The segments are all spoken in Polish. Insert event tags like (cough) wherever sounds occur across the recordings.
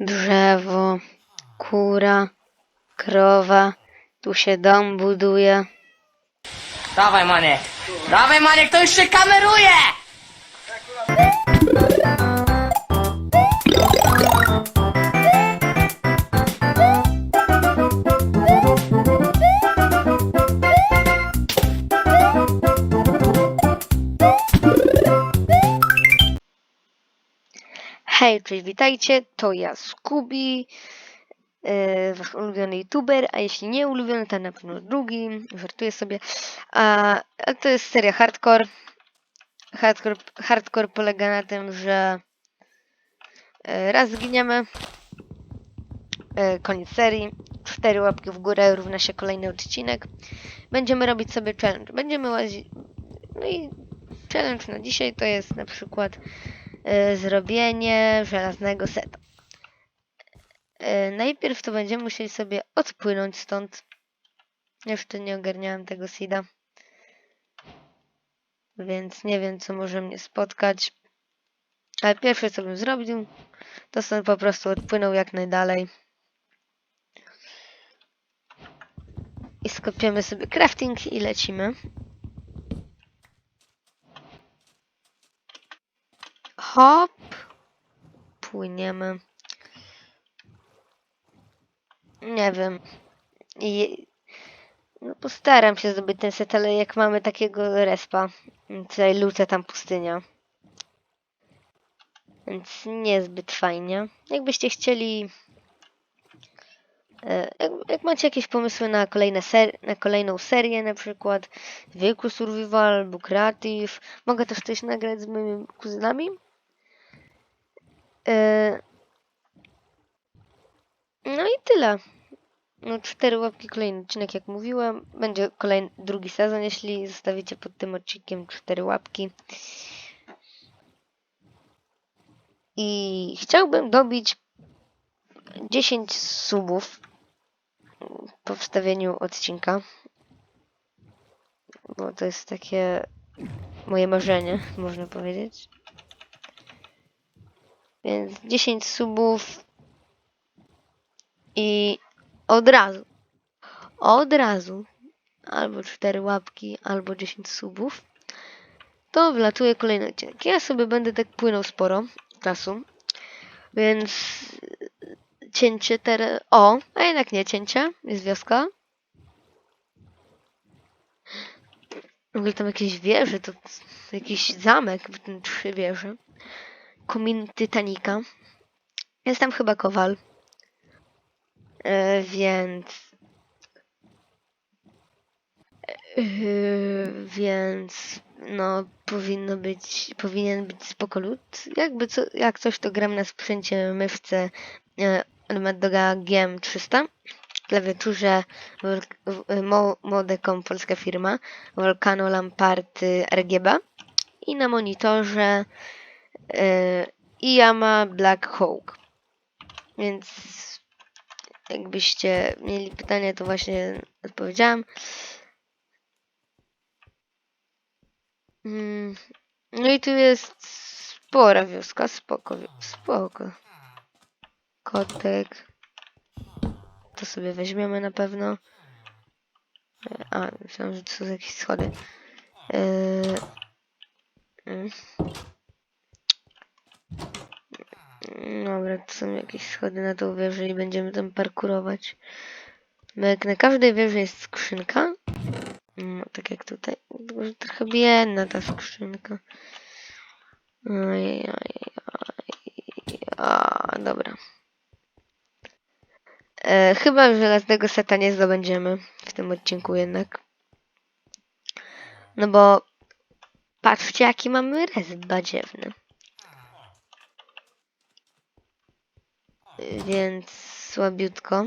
drzewo, kura, krowa, tu się dom buduje. Dawaj Maniek! Dawaj Maniek, to już się kameruje! Hej, cześć, witajcie, to ja Skubi, yy, wasz ulubiony youtuber, a jeśli nie ulubiony, to na pewno drugi, żartuję sobie. A, a to jest seria Hardcore. Hardcore, hardcore polega na tym, że yy, raz zginiemy, yy, koniec serii, cztery łapki w górę równa się kolejny odcinek. Będziemy robić sobie challenge, będziemy łazić, no i challenge na dzisiaj to jest na przykład zrobienie żelaznego seta. E, najpierw to będziemy musieli sobie odpłynąć stąd. Jeszcze nie ogarniałem tego seeda. Więc nie wiem, co może mnie spotkać. Ale pierwsze, co bym zrobił, to stąd po prostu odpłynął jak najdalej. I skopiemy sobie crafting i lecimy. Hop. Płyniemy. Nie wiem. I, no postaram się zdobyć ten set, ale jak mamy takiego respa, tutaj luce tam pustynia. Więc niezbyt fajnie. Jakbyście chcieli... e, Jak, jak macie jakieś pomysły na, kolejne ser na kolejną serię, na przykład Zwykły Survival albo Creative, mogę też coś nagrać z moimi kuzynami. E, No i tyle. No, cztery łapki, kolejny odcinek, jak mówiłem. Będzie kolejny, drugi sezon, jeśli zostawicie pod tym odcinkiem cztery łapki. I chciałbym dobić 10 subów po wstawieniu odcinka. Bo to jest takie moje marzenie, można powiedzieć. Więc 10 subów i od razu, od razu, albo 4 łapki, albo 10 subów, to wlatuje kolejny odcinek. Ja sobie będę tak płynął sporo czasu, więc cięcie teraz... O, a jednak nie cięcie, jest wioska. W ogóle tam jakieś wieże, to jakiś zamek, tym trzy wieże komin Titanica. Jest tam chyba kowal. E, więc. E, więc. No, powinno być. Powinien być spoko. Jakby co, jak coś, to gram na sprzęcie myszce e, od Maddoga GM300. Klawiaturze Modecom, polska firma. Volcano Lamparty RGB. I na monitorze Yy, i Yama Black Hawk. Więc jakbyście mieli pytania, to właśnie odpowiedziałam. Mm, No i tu jest spora wioska, spoko, spoko. Kotek. To sobie weźmiemy na pewno. A, myślałam, że to są jakieś schody. Yy. Dobra, to są jakieś schody na tą wieżę i będziemy tam parkurować. No jak na każdej wieży jest skrzynka. No, tak jak tutaj. Tylko, że trochę biedna ta skrzynka. Ojej, A, dobra. E, chyba żelaznego seta nie zdobędziemy w tym odcinku jednak. No bo patrzcie jaki mamy resp badziewny. Więc słabiutko.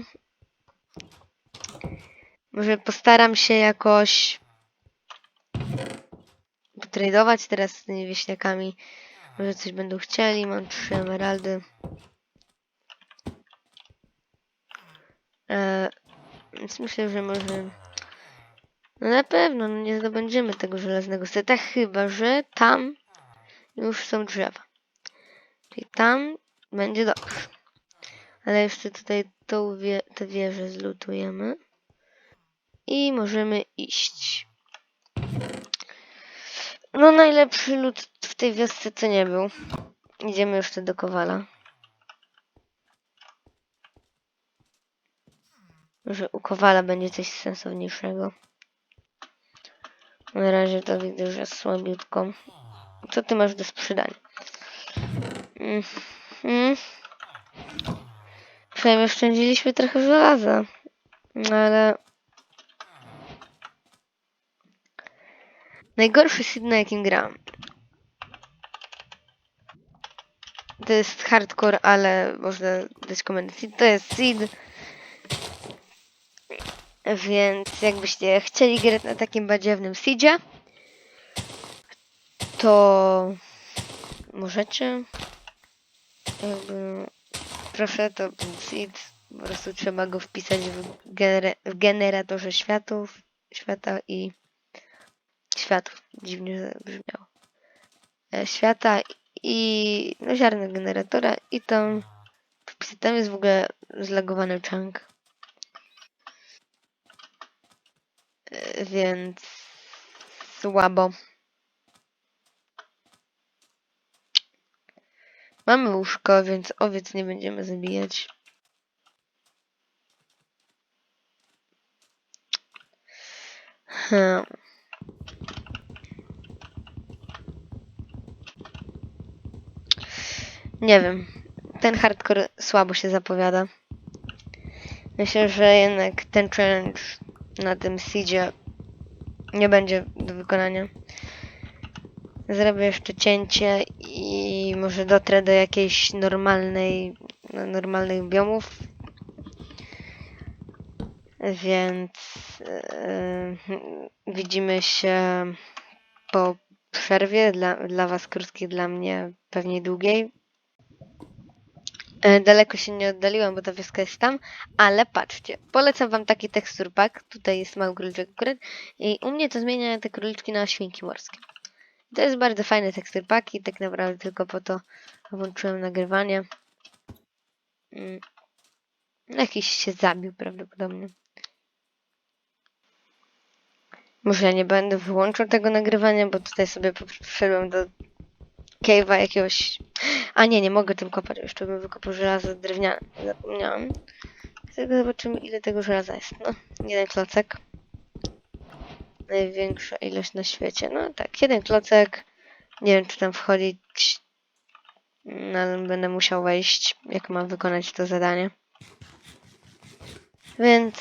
Może postaram się jakoś potradować teraz z tymi wieśniakami. Może coś będą chcieli. Mam trzy emeraldy. E, więc myślę, że może... No na pewno no nie zdobędziemy tego żelaznego seta, chyba że tam już są drzewa. Czyli tam będzie dobrze. Ale jeszcze tutaj tą wie, tę wieżę zlutujemy. I możemy iść. No najlepszy lód w tej wiosce co nie był. Idziemy jeszcze do Kowala. Może u Kowala będzie coś sensowniejszego. Na razie to widzę, że słabiutko. Co ty masz do sprzedania? Mm. Mm. Przynajmniej oszczędziliśmy trochę żelaza. No ale... Najgorszy seed, na jakim gram. To jest hardcore, ale można dać komendę. Seed to jest seed. Więc jakbyście chcieli grać na takim badziewnym seedzie, to możecie. Jakby, proszę, to seed. Po prostu trzeba go wpisać w, genera w generatorze światów, świata i światów. Dziwnie brzmiało. E, Świata i no, ziarno generatora i tam. Tam jest w ogóle zlagowany chunk. E, Więc słabo. Mamy łóżko, więc owiec nie będziemy zabijać. Hmm. Nie wiem. Ten hardcore słabo się zapowiada. Myślę, że jednak ten challenge na tym seedzie nie będzie do wykonania. Zrobię jeszcze cięcie i może dotrę do jakiejś normalnej, no, normalnych biomów. Więc yy, widzimy się po przerwie. Dla, dla Was krótkiej, dla mnie pewnie długiej. E, Daleko się nie oddaliłam, bo ta wioska jest tam, ale patrzcie, polecam wam taki tekstur pack. Tutaj jest mały króliczek akurat i u mnie to zmienia te króliczki na świnki morskie. To jest bardzo fajny tekstur tak naprawdę tylko po to włączyłem nagrywanie. Mm. Jakiś się zabił prawdopodobnie. Może ja nie będę wyłączał tego nagrywania, bo tutaj sobie wszedłem do cave'a jakiegoś... A nie, nie mogę tym kopać, jeszcze bym wykopał żelazo drewniane. Zapomniałam. Zobaczymy ile tego żelaza jest. No, jeden klocek. Największa ilość na świecie. No tak, jeden klocek. Nie wiem czy tam wchodzić. No, ale będę musiał wejść, jak mam wykonać to zadanie. Więc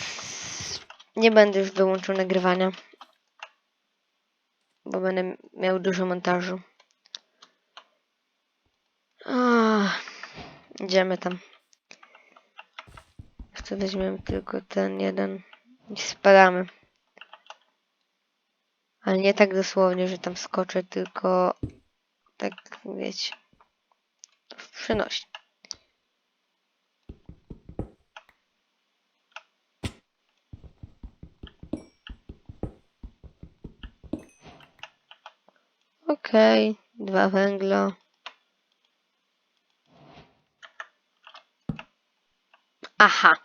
nie będę już wyłączył nagrywania. Bo będę miał dużo montażu. Ah, idziemy tam. Chcę weźmiemy tylko ten jeden i spadamy. Ale nie tak dosłownie, że tam skoczę, tylko tak wiecie. W. Okej, dwa węgla. Aha.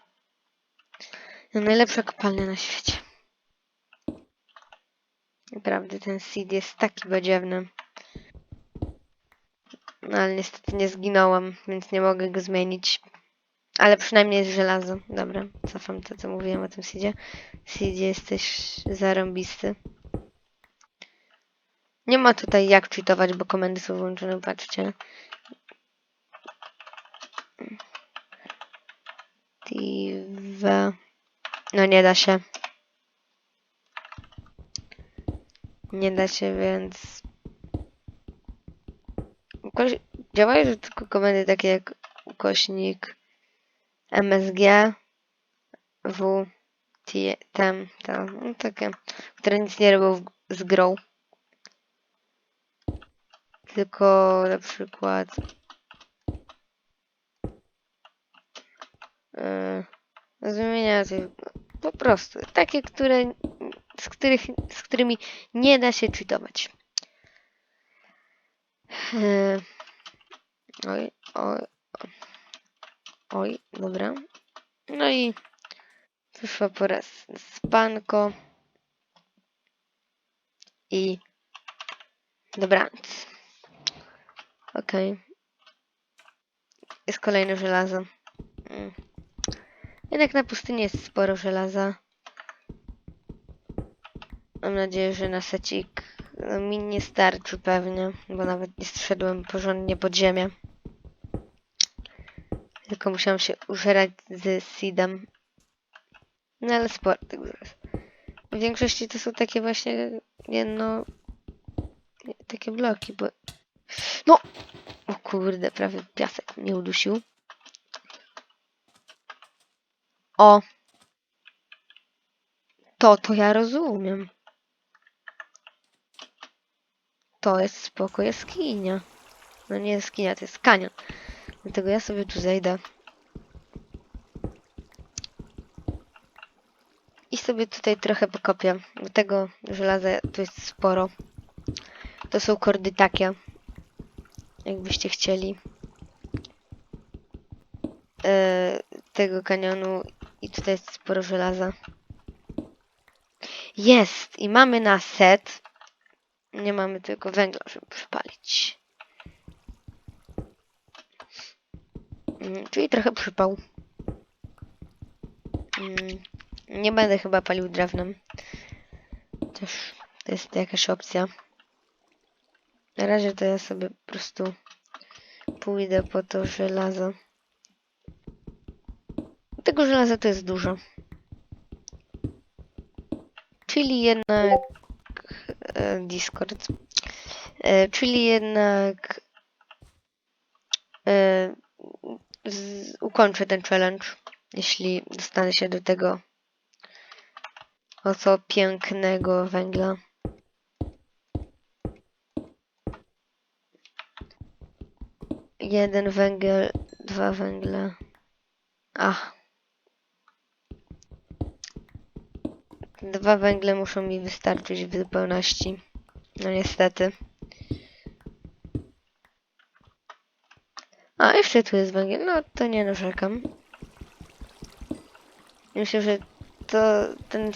No najlepsza kopalnia na świecie. Naprawdę ten seed jest taki badziewny. No ale niestety nie zginąłem, więc nie mogę go zmienić. Ale przynajmniej jest żelazo. Dobra, cofam to, co mówiłem o tym seedzie. Seedzie jesteś zarąbisty. Nie ma tutaj jak cheatować, bo komendy są włączone, patrzcie. Div... No nie da się. Nie da się, więc... Ukoś... Działają tylko komendy takie jak ukośnik MSG W T, tem, to, no takie, które nic nie robią z grą. Tylko na przykład yy, zmienia się po prostu takie, które z, których, z którymi nie da się cheatować. Yy, oj, oj. Oj, dobra. No i przyszła pora s- spanko. I dobranoc. Okej. Jest kolejne żelazo. Mm. Jednak na pustyni jest sporo żelaza. Mam nadzieję, że na secik no, mi nie starczy pewnie, bo nawet nie zszedłem porządnie pod ziemię. Tylko musiałam się użerać z seedem. No ale sporo tego jest. W większości to są takie właśnie jedno... Takie bloki, bo... No! O kurde, prawie piasek mnie udusił. O! To, to ja rozumiem. To jest spoko jaskinia. No nie jaskinia, to jest kanion. Dlatego ja sobie tu zejdę. I sobie tutaj trochę pokopię. Bo tego żelaza tu jest sporo. To są kordy takie. Jakbyście chcieli. E, tego kanionu. I tutaj jest sporo żelaza. Jest! I mamy na set. Nie mamy tylko węgla, żeby przypalić. Mm, Czyli trochę przypał. Mm, Nie będę chyba palił drewnem. Też to jest jakaś opcja. Na razie to ja sobie po prostu pójdę po to żelazo. Tego żelaza to jest dużo. Czyli jednak e, Discord. E, czyli jednak e, z, ukończę ten challenge, jeśli dostanę się do tego oto pięknego węgla. Jeden węgiel, dwa węgle. Ach. Dwa węgle muszą mi wystarczyć w zupełności. No niestety. A, jeszcze tu jest węgiel. No, to nie narzekam. Myślę, że to ten...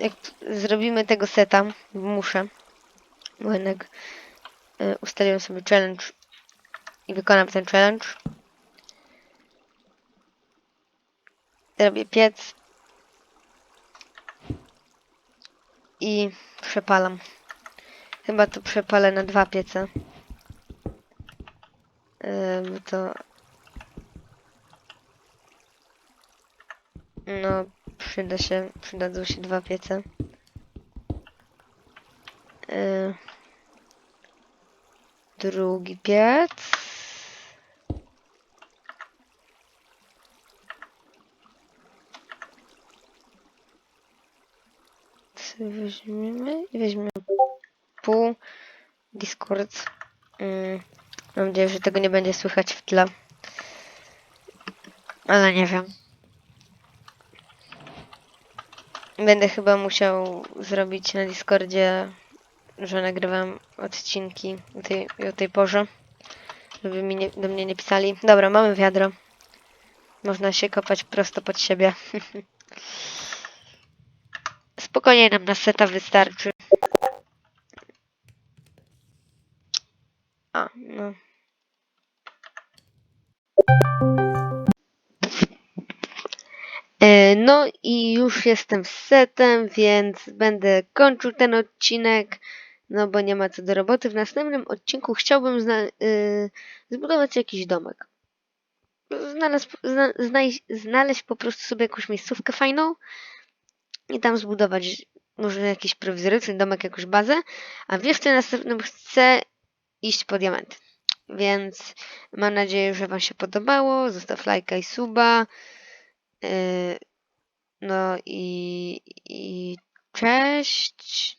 Jak zrobimy tego seta, muszę. Bo jednak y, ustaliłem sobie challenge i wykonam ten challenge. Robię piec. I przepalam. Chyba to przepalę na dwa piece. Yy, to... No, przyda się, przydadzą się dwa piece. Yy, drugi piec. Sobie weźmiemy i weźmiemy pół Discord. Mm, mam nadzieję, że tego nie będzie słychać w tle. Ale nie wiem. Będę chyba musiał zrobić na Discordzie, że nagrywam odcinki o tej, o tej porze. Żeby mi nie, do mnie nie pisali. Dobra, mamy wiadro. Można się kopać prosto pod siebie. (laughs) Spokojnie nam na seta wystarczy. A, no. E, No i już jestem z setem, więc będę kończył ten odcinek, no bo nie ma co do roboty. W następnym odcinku chciałbym y, zbudować jakiś domek. Znalazł, zna znaleźć po prostu sobie jakąś miejscówkę fajną i tam zbudować może jakiś prowizoryczny domek, jakąś bazę, a w jeszcze następnym chcę iść po diamenty. Więc mam nadzieję, że Wam się podobało. Zostaw lajka i suba. Yy, no i, i cześć.